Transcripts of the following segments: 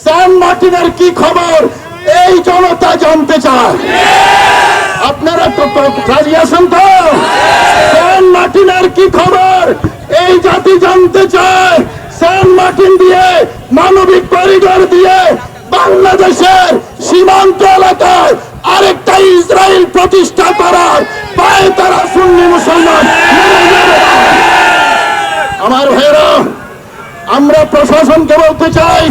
স্যান মার্টিনের কি খবর? এই জনতা জানতে চায়। আপনারা তো রাজি আছেন তো? স্যান মার্টিনের কি খবর? এই জাতি জানতে চায়। স্যান মার্টিন দিয়ে, মানবিক করিডোর দিয়ে বাংলাদেশের সীমান্ত এলাকায় আরেকটা ইসরায়েল প্রতিষ্ঠা করার পায়ে তারা সুন্নি মুসলমান মেনে। আমার ভাইরা আমরা প্রশাসনকে বলতে চাই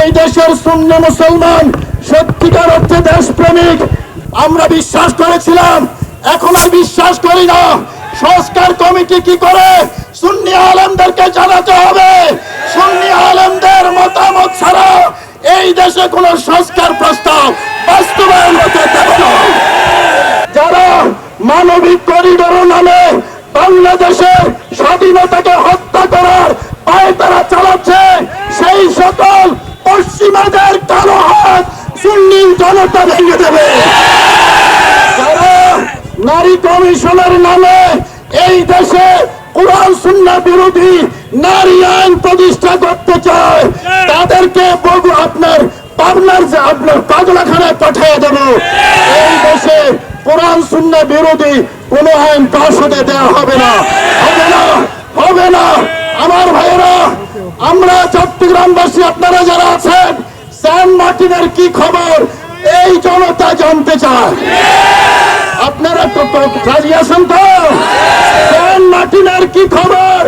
এই দেশের শূন্য মুসলমান, সত্যিকার অর্থে দেশপ্রেমিক, আমরা বিশ্বাস করেছিলাম, এখন আর বিশ্বাস করি না। সংস্কার কমিটি কি করে? সুন্নি আলমদেরকে জানাতে হবে। সুন্নি আলমদের মতামত ছাড়া এই দেশে কোনো সংস্কার প্রস্তাব বাস্তবায়ন হতে না। যারা মানবিক করিডোর নামে বাংলাদেশের স্বাধীনতাকে হত্যা করার পায়ে তারা চালাচ্ছে সেই সকল পশ্চিমাদের কালো হাত সুন্নি জনতা ভেঙে দেবে। নারী কমিশনের নামে এই দেশে কোরআন সুন্না বিরোধী নারী আইন প্রতিষ্ঠা করতে চায়, তাদেরকে বগু আপনার পাবনার যে আপনার পাগলাখানায় পাঠিয়ে দেব। এই দেশে কোরআন সুন্না বিরোধী কোন আইন পাশ হতে দেওয়া হবে না। হবে না হবে না। আমার ভাইয়েরা, আমরা চট্টগ্রামবাসী আপনারা যারা আছেন, স্যান মার্টিনের কি খবর? এই জনতা জানতে চায়। আপনারা তো রাজি আছেন তো? স্যান মার্টিনের কি খবর?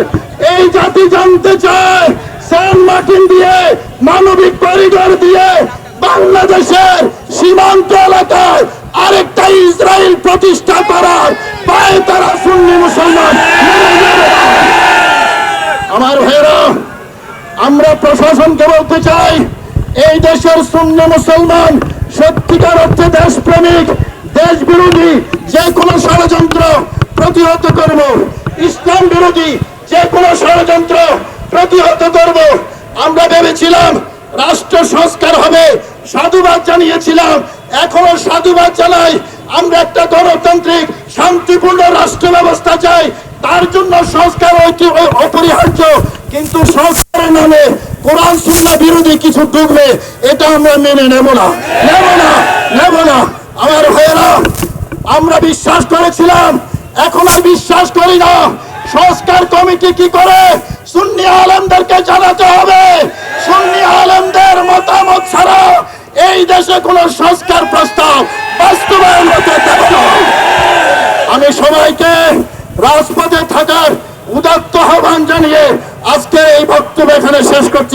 এই জাতি জানতে চায়। স্যান মার্টিন দিয়ে, মানবিক করিডোর দিয়ে বাংলাদেশের সীমান্ত এলাকায় আরেকটা ইসরায়েল প্রতিষ্ঠা করার পায়ে তারা সুন্নি মুসলমান। মেনে। আমার ভাইরা আমরা প্রশাসনকে বলতে চাই, এই দেশের শূন্য মুসলমান সত্যিকার অর্থে দেশপ্রেমিক দেশ বিরোধী যে কোনো ষড়যন্ত্র প্রতিহত করব। ইসলাম বিরোধী যে কোনো ষড়যন্ত্র প্রতিহত করব। আমরা ভেবেছিলাম রাষ্ট্র সংস্কার হবে, সাধুবাদ জানিয়েছিলাম। এখনও সাধুবাদ জানাই, আমরা একটা গণতান্ত্রিক, শান্তিপূর্ণ রাষ্ট্র ব্যবস্থা চাই। তার জন্য সংস্কার অপরিহার্য, কিন্তু সংস্কারের নামে সুন্না বিরোধী কিছু ঢুকবে এটা আমরা মেনে নেব না। নেব না নেব না। আমার ভাইয়েরা, আমরা বিশ্বাস করেছিলাম, এখন আর বিশ্বাস করি না। সংস্কার কমিটি কি করে? সুন্নি আলেমদেরকে জানাতে হবে। সুন্নি আলেমদের মতামত ছাড়া এই দেশে কোন সংস্কার প্রস্তাব বাস্তবায়ন হতে দেবে না। আমি সবাইকে রাজপথে থাকার উদাত্ত আহ্বান জানিয়ে